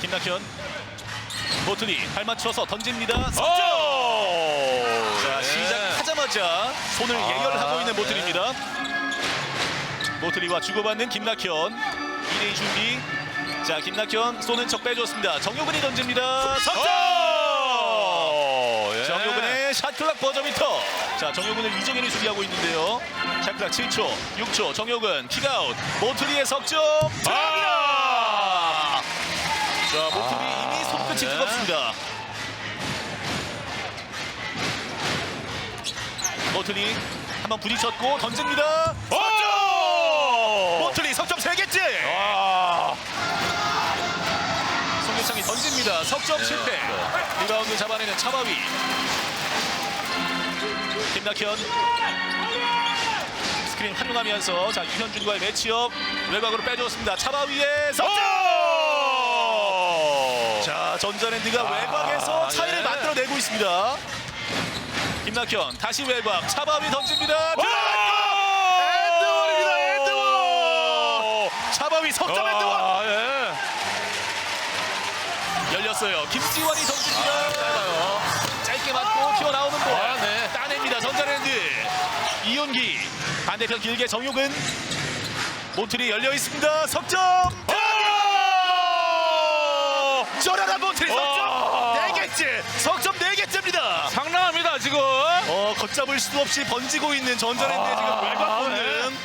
김낙현 모틀리 발 맞춰서 던집니다. 자 네. 시작하자마자 손을 아, 예열하고 있는 네. 모틀리입니다. 모틀리와 주고받는 김낙현 2대2 준비. 자 김낙현 쏘는 척 빼줬습니다. 정효근이 던집니다. 석점. 오! 예. 정효근의 샷클락 버저미터. 자 정효근을 이정현이 수비하고 있는데요. 샷클락 7초, 6초. 정효근 킥아웃. 모틀리의 석점 들어갑니다. 아! 자 모틀리 아, 이미 손끝이 네. 뜨겁습니다. 모틀리 한번 부딪혔고 던집니다. 오! 모틀리 석점 3개째. 와! 송교창이 던집니다. 석점 네. 실패. 리바운드 잡아내는 차바위. 김낙현. 스크린 활용하면서 자 유현준과의 매치업 외곽으로 빼줬습니다. 차바위의 석점. 전자랜드가 아, 외곽에서 차이를 예. 만들어내고 있습니다. 김낙현 다시 외곽 차바위 던집니다. 엔드원입니다. 엔드원. 차바위 석점 엔드원. 아, 예. 열렸어요. 김지원이 던집니다. 아, 짧아요. 짧게 맞고 튀어나오는 볼. 아, 네. 따냅니다. 전자랜드. 이윤기. 반대편 길게 정용근. 모틀이 열려 있습니다. 석점. 저렴한 모 4개째 석점 4개째입니다 상당합니다 지금. 어 걷잡을 수도 없이 번지고 있는 전자랜드의 지금 아, 외곽 네. 보는